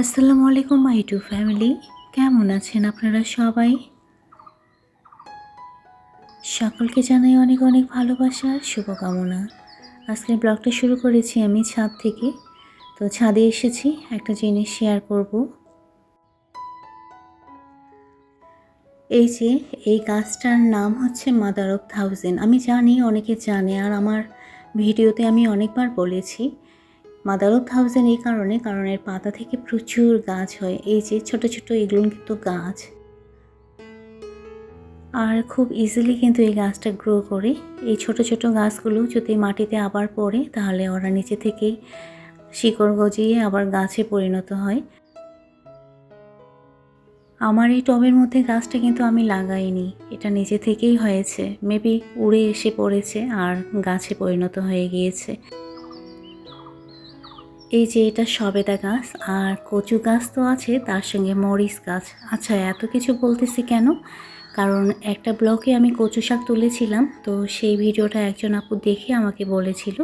আসসালামু আলাইকুম মাই two family কেমন আছেন আপনারা সবাই? সকলকে জানাই অনেক অনেক ভালোবাসা, শুভকামনা। আজকে ব্লগটা শুরু করেছি আমি ছাদ থেকে। তো ছাদে এসেছি, একটা জিনিস শেয়ার করব। এই যে, এই গাছটার নাম হচ্ছে মাদার অফ থাউজেন্ড আমি জানি, অনেকে জানে, আর আমার ভিডিওতে আমি অনেকবার বলেছি। মাদার অফ থাউজেন্ড এই কারণে, কারণ এর পাতা থেকে প্রচুর গাছ হয়। এই যে ছোট ছোট এগুলো কিন্তু গাছ। আর খুব ইজিলি কিন্তু এই গাছটা গ্রো করে। এই ছোট ছোট গাছগুলো যদি মাটিতে আবার পড়ে, তাহলে ওরা নিচে থেকেই শিকড় গজিয়ে আবার গাছে পরিণত হয়। আমার এই টবের মধ্যে গাছটা কিন্তু আমি লাগাইনি। এটা নিজে থেকেই হয়েছে। মেবি উড়ে এসে পড়েছে আর গাছে পরিণত হয়ে গিয়েছে। এই যে এটা সবেদা গাছ আর কচু গাছ তো আছে, তার সঙ্গে মরিচ গাছ। আচ্ছা এত কিছু বলতেছি কেন? কারণ একটা ব্লকে আমি কচু শাক তুলেছিলাম, তো সেই ভিডিওটা একজন আপু দেখে আমাকে বলেছিল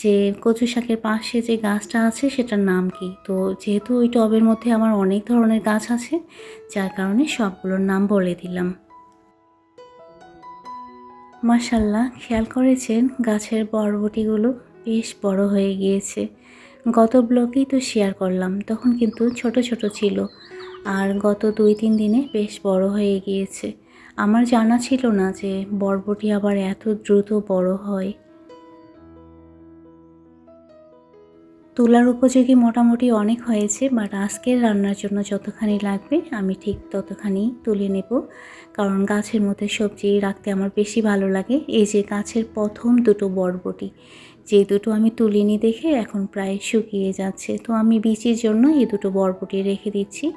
যে কচু শাকের পাশে যে গাছটা আছে সেটার নাম কি? তো যেহেতু ওই টবের মধ্যে আমার অনেক ধরনের গাছ আছে, যার কারণে সবগুলোর নাম বলে দিলাম। মাসাল্লাহ খেয়াল করেছেন, গাছের বরবটিগুলো বেশ বড় হয়ে গিয়েছে। গত ব্লগেই তো শেয়ার করলাম, তখন কিন্তু ছোট ছোট ছিল। আর গত দুই তিন দিনে বেশ বড় হয়ে গিয়েছে। আমার জানা ছিল না যে বরবটি আবার এত দ্রুত বড় হয়। তোলার উপযোগী মোটামুটি অনেক হয়েছে বাট আজকের রান্নার জন্য যতখানি লাগবে, আমি ঠিক ততখানি তুলে নেব। কারণ গাছের মধ্যে সবজি রাখতে আমার বেশি ভালো লাগে। এই যে গাছের প্রথম দুটো বরবটি যে দুটো আমি তুলিনি দেখে এখন প্রায় শুকিয়ে যাচ্ছে। তো আমি বীজের জন্য এই দুটো বরবটি রেখে দিচ্ছি।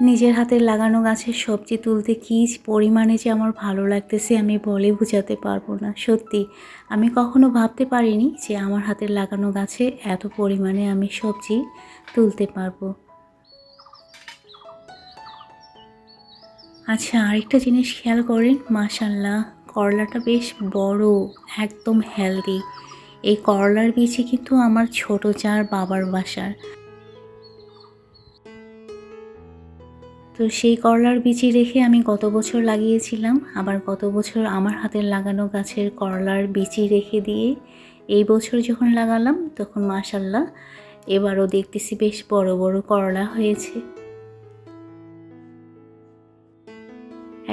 নিজের হাতে লাগানো গাছের সবজি তুলতে কী পরিমাণে যে আমার ভালো লাগতেছে আমি বলে বোঝাতে পারব না। সত্যি আমি কখনো ভাবতে পারিনি যে আমার হাতের লাগানো গাছে এত পরিমাণে আমি সবজি তুলতে পারব। আচ্ছা আরেকটা জিনিস খেয়াল করেন মাশাল্লাহ করলাটা বেশ বড়, একদম হেলদি এই করলার বীজই কিন্তু আমার ছোট চার বাবার বাসার। তো সেই করলার বিচি রেখে আমি গত বছর লাগিয়েছিলাম। আবার গত বছর আমার হাতের লাগানো গাছের করলার বিচি রেখে দিয়ে এই বছর যখন লাগালাম তখন মাশাল্লাহ, এবারও দেখতেছি বেশ বড় বড় করলা হয়েছে।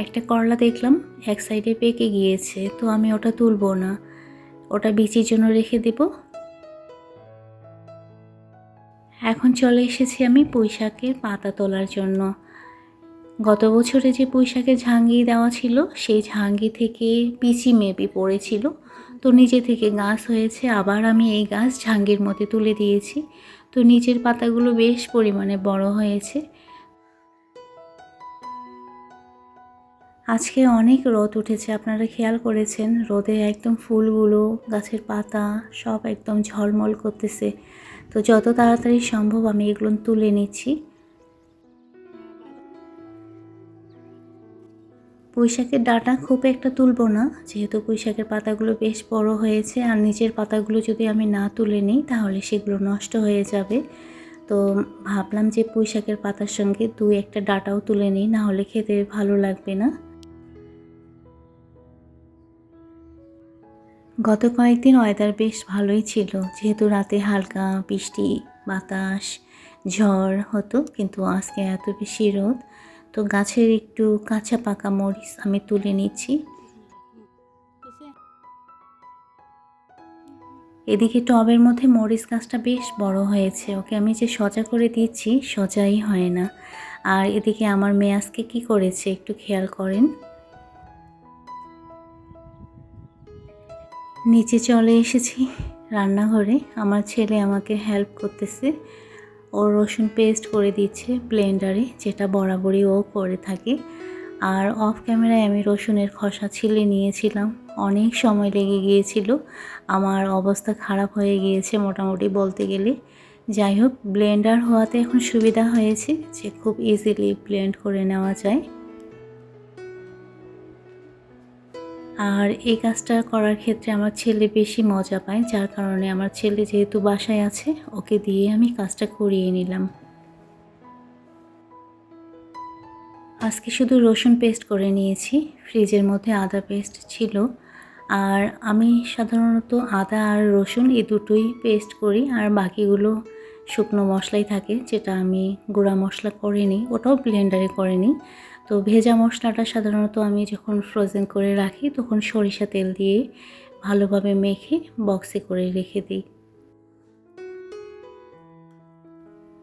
একটা করলা দেখলাম, এক সাইডে পেকে গিয়েছে, তো আমি ওটা তুলবো না। ওটা বিচির জন্য রেখে দেব। এখন চলে এসেছি আমি পুঁইশাকের পাতা তোলার জন্য। গত বছরে যে পুঁইশাকের ঝাঙ্গি দেওয়া ছিল, সেই ঝাঙ্গি থেকে পিচি মেবি পড়েছিল। তো নিজে থেকে গাছ হয়েছে, আবার আমি এই গাছ ঝাঙ্গির মধ্যে তুলে দিয়েছি। তো নিচের পাতাগুলো বেশ পরিমাণে বড় হয়েছে। আজকে অনেক রোদ উঠেছে, আপনারা খেয়াল করেছেন? রোদে একদম ফুলগুলো, গাছের পাতা সব একদম ঝলমল করতেছে। তো যত তাড়াতাড়ি সম্ভব আমি এগুলো তুলে নিচ্ছি। পুঁইশাকের ডাটা খুব একটা তুলবো না, যেহেতু পুঁইশাকের পাতাগুলো বেশ বড় হয়েছে, আর নিচের পাতাগুলো যদি আমি না তুলে নিই, তাহলে সেগুলো নষ্ট হয়ে যাবে। তো ভাবলাম যে পুঁইশাকের পাতার সঙ্গে দু একটা ডাটাও তুলে নিই, না হলে খেতে ভালো লাগবে না। গত কয়েকদিন ওয়েদার বেশ ভালোই ছিল। যেহেতু রাতে হালকা বৃষ্টি, বাতাস, ঝড় হতো, কিন্তু আজকে এত বেশি রোদ। তো গাছের একটু কাঁচা পাকা মরিচ আমি তুলে নিচ্ছি। এদিকে টবের মধ্যে মরিচ গাছটা বেশ বড় হয়েছে। ওকে আমি যে সজা করে দিচ্ছি, সজাই হয় না। আর এদিকে আমার মেয়ে আজকে কী করেছে একটু খেয়াল করেন। নিচে চলে এসেছি রান্নাঘরে। আমার ছেলে আমাকে হেল্প করতেছে। ও রসুন পেস্ট করে দিচ্ছে ব্লেন্ডারে যেটা বরাবরই ও করে থাকে। আর অফ ক্যামেরায় আমি রসুনের খসা ছিলে নিয়েছিলাম। অনেক সময় লেগে গিয়েছিল। আমার অবস্থা খারাপ হয়ে গিয়েছে মোটামুটি বলতে গেলে। যাই হোক ব্লেন্ডার হওয়াতে এখন সুবিধা হয়েছে যে খুব ইজিলি ব্লেন্ড করে নেওয়া যায়। আর এই কাজটা করার ক্ষেত্রে আমার ছেলে বেশি মজা পায়, যার কারণে আমার ছেলে যেহেতু বাসায় আছে, ওকে দিয়ে আমি কাজটা করিয়ে নিলাম। আজকে শুধু রসুন পেস্ট করে নিয়েছি, ফ্রিজের মধ্যে আদা পেস্ট ছিল। আর আমি সাধারণত আদা আর রসুন এই দুটোই পেস্ট করি, আর বাকিগুলো শুকনো মশলাই থাকে, যেটা আমি গুঁড়া মশলা করে নিই, ওটাও ব্লেন্ডারে করে নিই। তো ভেজা মশলাটা সাধারণত আমি যখন ফ্রোজেন করে রাখি, তখন সরিষা তেল দিয়ে ভালোভাবে মেখে বক্সে করে রেখে দিই।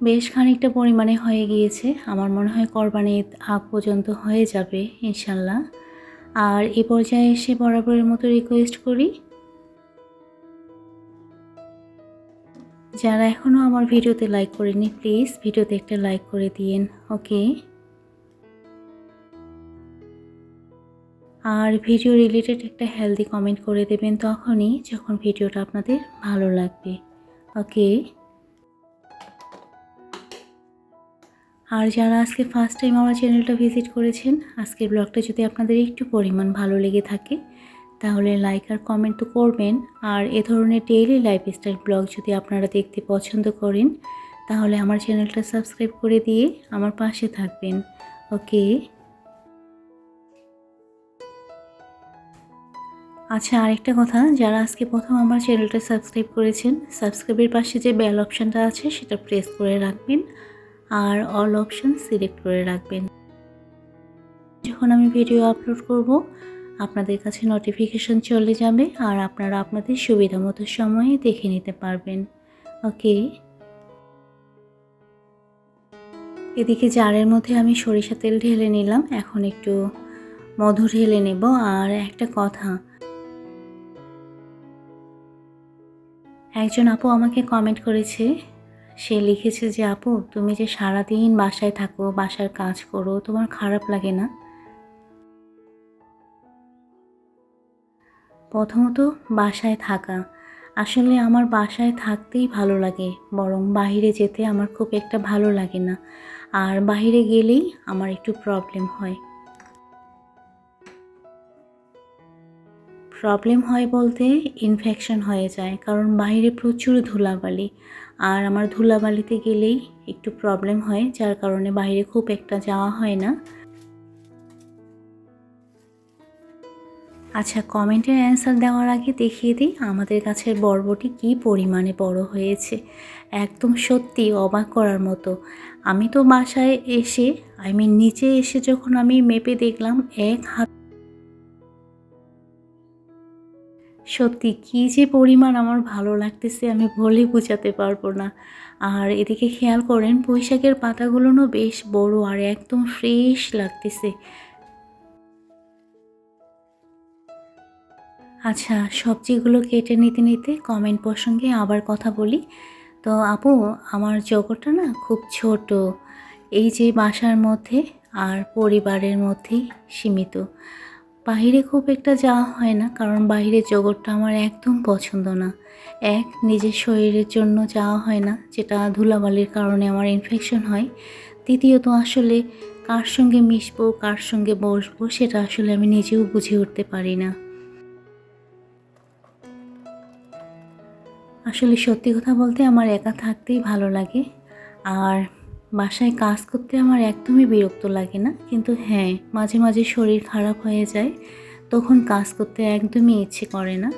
বেশ খানিকটা পরিমাণে হয়ে গিয়েছে। আমার মনে হয় কোরবানি আগ পর্যন্ত হয়ে যাবে, ইনশাল্লাহ। আর এ পর্যায়ে এসে বরাবরের মতো রিকোয়েস্ট করি। যারা এখনও আমার ভিডিওতে লাইক করেনি প্লিজ ভিডিওতে একটা লাইক করে দিয়েন ওকে আর ভিডিও রিলেটেড একটা হেলদি কমেন্ট করে দেবেন তখনই যখন ভিডিওটা আপনাদের ভালো লাগবে। ওকে আর যারা আজকে ফার্স্ট টাইম আমার চ্যানেলটা ভিজিট করেছেন, আজকের ব্লগটা যদি আপনাদের একটু পরিমাণ ভালো লেগে থাকে, তাহলে লাইক আর কমেন্ট তো করবেন। আর এ ধরনের ডেইলি লাইফস্টাইল ব্লগ যদি আপনারা দেখতে পছন্দ করেন, তাহলে আমার চ্যানেলটা সাবস্ক্রাইব করে দিয়ে আমার পাশে থাকবেন। ওকে আচ্ছা আরেকটা কথা, যারা আজকে প্রথম আমার চ্যানেলটা সাবস্ক্রাইব করেছেন, সাবস্ক্রাইবের পাশে যে বেল অপশানটা আছে, সেটা প্রেস করে রাখবেন আর অল অপশান সিলেক্ট করে রাখবেন। যখন আমি ভিডিও আপলোড করব, আপনাদের কাছে নোটিফিকেশন চলে যাবে আর আপনারা আপনাদের সুবিধা মতো সময়ে দেখে নিতে পারবেন। ওকে? এদিকে জারের মধ্যে আমি সরিষা তেল ঢেলে নিলাম, এখন একটু মধু ঢেলে নেব। আর একটা কথা একজন আপু আমাকে কমেন্ট করেছে। সে লিখেছে যে, আপু, তুমি যে সারাদিন বাসায় থাকো, বাসার কাজ করো, তোমার খারাপ লাগে না? প্রথমত, বাসায় থাকা। আসলে আমার বাসায় থাকতেই ভালো লাগে, বরং বাইরে যেতে আমার খুব একটা ভালো লাগে না। আর বাইরে গেলেই আমার একটু প্রবলেম হয়। প্রবলেম হয় বলতে ইনফেকশন হয়ে যায়, কারণ বাইরে প্রচুর ধুলাবালি। আর আমার ধুলাবালিতে গেলেই একটু প্রবলেম হয়, যার কারণে বাইরে খুব একটা যাওয়া হয় না। আচ্ছা কমেন্টের অ্যান্সার দেওয়ার আগে দেখিয়ে দিই, আমাদের গাছের বরবটি কী পরিমাণে বড় হয়েছে। একদম সত্যি, অবাক করার মতো। আমি তো বাসায় এসে আই মিন নিচে এসে যখন আমি মেপে দেখলাম, এক হাত সত্যি কী যে পরিমাণ আমার ভালো লাগতেছে আমি বলে বোঝাতে পারব না। আর এদিকে খেয়াল করেন, বৈশাখের পাতাগুলোও বেশ বড় আর একদম ফ্রেশ লাগতেছে। আচ্ছা সবজিগুলো কেটে নিতে নিতে কমেন্ট প্রসঙ্গে আবার কথা বলি। তো আপু, আমার জগৎটা না খুব ছোট। এই যে বাসার মধ্যে আর পরিবারের মধ্যেই সীমিত। বাইরে খুব একটা যাওয়া হয় না, কারণ বাইরের জগৎটা আমার একদম পছন্দ না। এক, নিজের শরীরের জন্য যাওয়া হয় না, যেটা ধুলাবালির কারণে আমার ইনফেকশন হয়। দ্বিতীয়ত, আসলে কার সঙ্গে মিশবো, কার সঙ্গে বসবো, সেটা আসলে আমি নিজেও বুঝে উঠতে পারি না। আসলে সত্যি কথা বলতে আমার একা থাকতেই ভালো লাগে, আর বাসায় কাজ করতে আমার একদমই বিরক্ত লাগে না। কিন্তু হ্যাঁ মাঝে মাঝে শরীর খারাপ হয়ে যায়, তখন কাজ করতে একদমই ইচ্ছে করে না।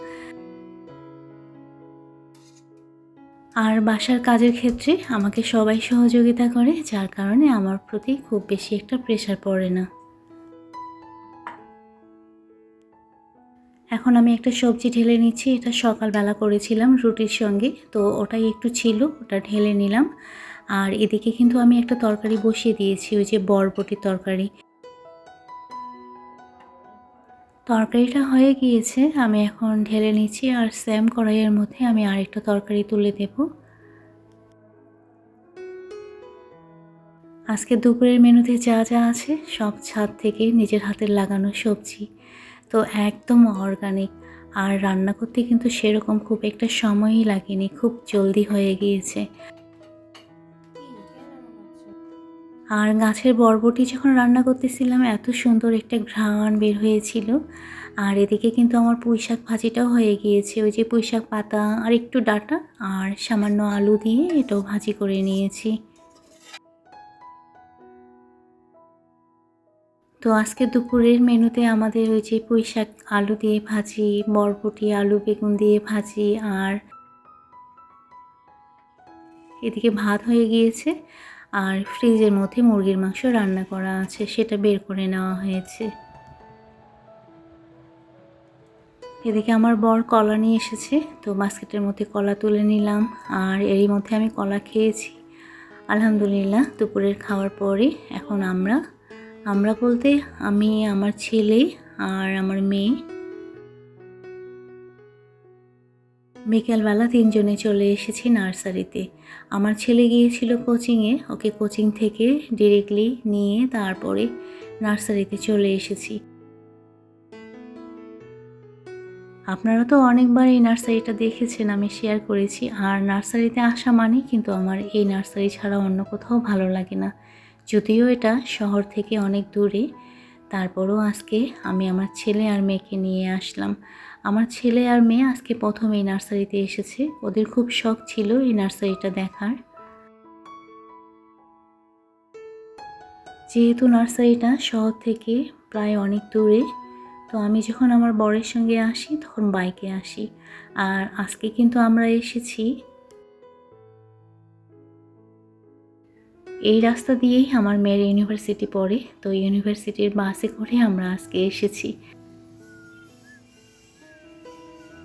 আর বাসার কাজের ক্ষেত্রে আমাকে সবাই সহযোগিতা করে, যার কারণে আমার প্রতি খুব বেশি একটা প্রেশার পড়ে না। এখন আমি একটা সবজি ঢেলে নিচ্ছি, এটা সকালবেলা করেছিলাম রুটির সঙ্গে, তো ওটাই একটু ছিল, ওটা ঢেলে নিলাম। আর এদিকে কিন্তু আমি একটা তরকারি বসিয়ে দিয়েছি, ওই যে বরবটির তরকারি। তরকারিটা হয়ে গিয়েছে, আমি এখন ঢেলে নিচ্ছি আর স্যাম কড়াইয়ের মধ্যে আমি আরেকটা তরকারি তুলে দেব। আজকে দুপুরের মেনুতে যা যা আছে, সব ছাদ থেকে নিজের হাতের লাগানো সবজি। তো একদম অর্গানিক আর রান্না করতে কিন্তু সেরকম খুব একটা সময়ই লাগেনি, খুব জলদি হয়ে গিয়েছে। আর গাছের বরবটি যখন রান্না করতেছিলাম, এত সুন্দর একটা ঘ্রাণ বের হয়েছিল। আর এদিকে কিন্তু আমার পুঁই শাক ভাজিটাও হয়ে গিয়েছে। ওই যে পুঁই শাক পাতা আর একটু ডাটা আর সামান্য আলু দিয়ে এটাও ভাজি করে নিয়েছি। তো আজকে দুপুরের মেনুতে আমাদের ওই যে পুঁই শাক আলু দিয়ে ভাজি, বরবটি, আলু বেগুন দিয়ে ভাজি আর এদিকে ভাত হয়ে গিয়েছে। আর ফ্রিজের মধ্যে মুরগির মাংস রান্না করা আছে, সেটা বের করে নেওয়া হয়েছে। এদিকে আমার বর কলা নিয়ে এসেছে, তো বাস্কেটের মধ্যে কলা তুলে নিলাম, আর এরই মধ্যে আমি কলা খেয়েছি। আলহামদুলিল্লাহ, দুপুরের খাওয়ার পরে এখন আমরা আমরা বলতে আমি, আমার ছেলে আর আমার মেয়ে বিকেলবেলা তিনজনে চলে এসেছি নার্সারিতে। আমার ছেলে গিয়েছিল কোচিংয়ে, ওকে কোচিং থেকে ডিরেক্টলি নিয়ে তারপরে নার্সারিতে চলে এসেছি। আপনারা তো অনেকবার এই নার্সারিটা দেখেছেন, আমি শেয়ার করেছি। আর নার্সারিতে আসা মানে কিন্তু আমার এই নার্সারি ছাড়া অন্য কোথাও ভালো লাগে না। যদিও এটা শহর থেকে অনেক দূরে, তারপরও আজকে আমি আমার ছেলে আর মেয়েকে নিয়ে আসলাম। আমার ছেলে আর মেয়ে আজকে প্রথম এই নার্সারিতে এসেছে। ওদের খুব শখ ছিল এই নার্সারিটা দেখার। যেহেতু নার্সারিটা শহর থেকে প্রায় অনেক দূরে, তো আমি যখন আমার বরের সঙ্গে আসি, তখন বাইকে আসি। আর আজকে কিন্তু আমরা এসেছি এই রাস্তা দিয়েই আমার মেয়ের ইউনিভার্সিটি পড়ে। তো ইউনিভার্সিটির বাসে করে আমরা আজকে এসেছি।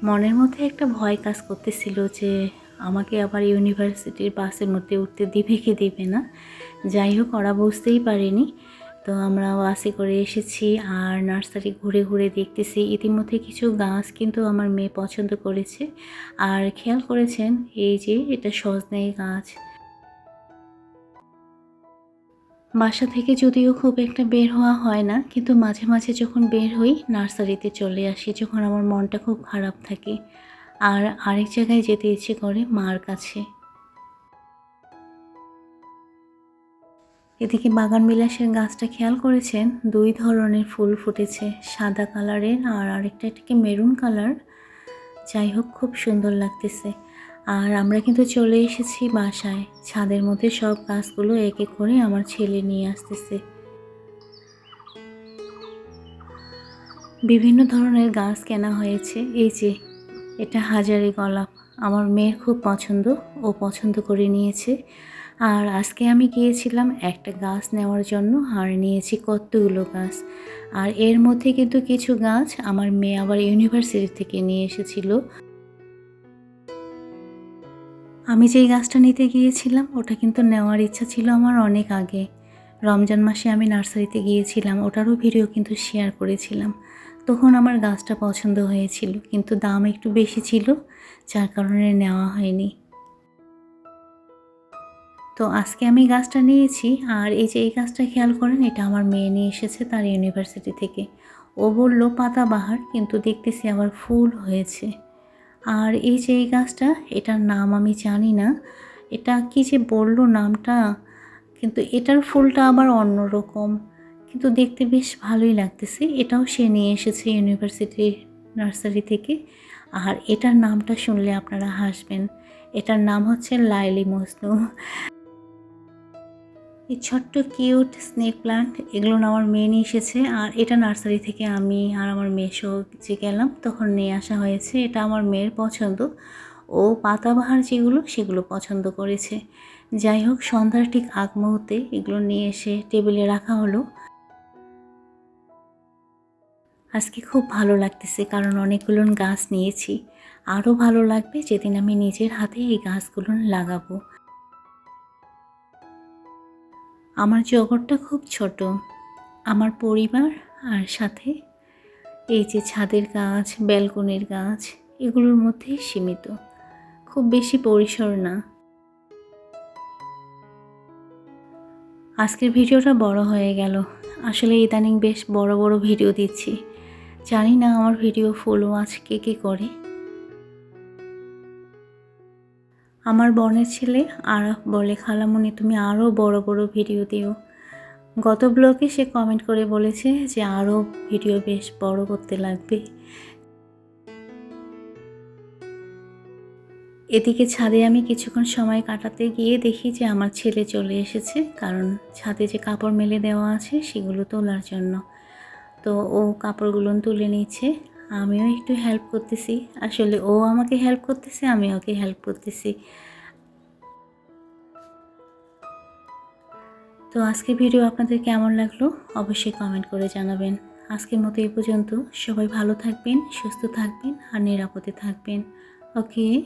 মনের মধ্যে একটা ভয় কাজ করতেছিল যে আমাকে আবার ইউনিভার্সিটির বাসের মধ্যে উঠতে দিবে কি দিবে না। যাই হোক, ওরা বুঝতেই পারেনি। তো আমরা বাসে করে এসেছি আর নার্সারি ঘুরে ঘুরে দেখতেছি। ইতিমধ্যে কিছু গাছ কিন্তু আমার মেয়ে পছন্দ করেছে। আর খেয়াল করেছেন, এই যে এটা সজনে গাছ। বাসা থেকে যদিও খুব একটা বের হওয়া হয় না, কিন্তু মাঝে মাঝে যখন বের হই, নার্সারিতে চলে আসি, যখন আমার মনটা খুব খারাপ থাকে। আর আরেক জায়গায় যেতে ইচ্ছে করে মার কাছে। এদিকে বাগান বিলাসের গাছটা খেয়াল করেছেন? দুই ধরনের ফুল ফুটেছে, সাদা কালারের আর আরেকটা এটাকে মেরুন কালার। যাই হোক, খুব সুন্দর লাগতেছে। আর আমরা কিন্তু চলে এসেছি বাসায়। ছাদের মধ্যে সব গাছগুলো এক করে আমার ছেলে নিয়ে আসতেছে। বিভিন্ন ধরনের গাছ কেনা হয়েছে। এই যে, এটা হাজারি গোলাপ আমার মেয়ের খুব পছন্দ। ও পছন্দ করে নিয়েছে। আর আজকে আমি গিয়েছিলাম একটা গাছ নেওয়ার জন্য আর নিয়েছি কতগুলো গাছ। আর এর মধ্যে কিন্তু কিছু গাছ আমার মেয়ে আবার ইউনিভার্সিটি থেকে নিয়ে এসেছিল। আমি যেই গাছটা নিতে গিয়েছিলাম, ওটা কিন্তু নেওয়ার ইচ্ছা ছিল আমার অনেক আগে। রমজান মাসে আমি নার্সারিতে গিয়েছিলাম, ওটারও ভিডিও কিন্তু শেয়ার করেছিলাম। তখন আমার গাছটা পছন্দ হয়েছিল, কিন্তু দাম একটু বেশি ছিল, যার কারণে নেওয়া হয়নি। তো আজকে আমি গাছটা নিয়েছি, আর এই যে এই গাছটা খেয়াল করেন, এটা আমার মেয়ে নিয়ে এসেছে তার ইউনিভার্সিটি থেকে। ও বলল পাতাবাহার কিন্তু দেখতেছি আবার ফুল হয়েছে। আর এই যে এই গাছটা, এটার নাম আমি জানি না। এটা কি যে বলল নামটা, কিন্তু এটার ফুলটা আবার অন্যরকম। কিন্তু দেখতে বেশ ভালোই লাগতেছে। এটাও সে নিয়ে এসেছে ইউনিভার্সিটি নার্সারি থেকে। আর এটার নামটা শুনলে আপনারা হাসবেন। এটার নাম হচ্ছে লাইলি মজনু। এই ছোট্ট কিউট স্নেক প্লান্ট, এগুলো আমার মেয়ে নিয়ে এসেছে। আর এটা নার্সারি থেকে আমি আর আমার মেয়ে সহ যে গেলাম, তখন নিয়ে আসা হয়েছে। এটা আমার মেয়ের পছন্দ। ও পাতাবাহার যেগুলো, সেগুলো পছন্দ করেছে। যাই হোক, সন্ধ্যার ঠিক আগ মুহূর্তে এগুলো নিয়ে এসে টেবিলে রাখা হলো। আজকে খুব ভালো লাগতেছে, কারণ অনেকগুলো গাছ নিয়েছি। আরও ভালো লাগবে যেদিন আমি নিজের হাতে এই গাছগুলো লাগাবো। আমার জগৎটা খুব ছোট। আমার পরিবার আর সাথে এই যে ছাদের গাছ, ব্যালকনির গাছ, এগুলোর মধ্যেই সীমিত। খুব বেশি পরিসর না। আজকের ভিডিওটা বড় হয়ে গেল। আসলে ইদানিং বেশ বড় বড় ভিডিও দিচ্ছি। জানি না আমার ভিডিও ফুল ওয়াচ কে কে করে। আমার বোনের ছেলে আরাফ বলে খালামণি তুমি আরও বড় বড় ভিডিও দিও। গত ব্লগে সে কমেন্ট করে বলেছে যে আরও ভিডিও বেশ বড় করতে লাগবে। এদিকে ছাদে আমি কিছুক্ষণ সময় কাটাতে গিয়ে দেখি যে, আমার ছেলে চলে এসেছে। কারণ ছাদে যে কাপড় মেলে দেওয়া আছে, সেগুলো তোলার জন্য। তো ও কাপড়গুলো তুলে নিচ্ছে। আমিও একটু হেল্প করতেছি। আসলে ও আমাকে হেল্প করতেছে আমি ওকে হেল্প করতেছি। তো আজকে ভিডিও আপনাদের কেমন লাগল? অবশ্যই কমেন্ট করে জানাবেন। আজকের মতো এই পর্যন্ত। সবাই ভালো থাকবেন, সুস্থ থাকবেন আর নিরাপদে থাকবেন। ওকে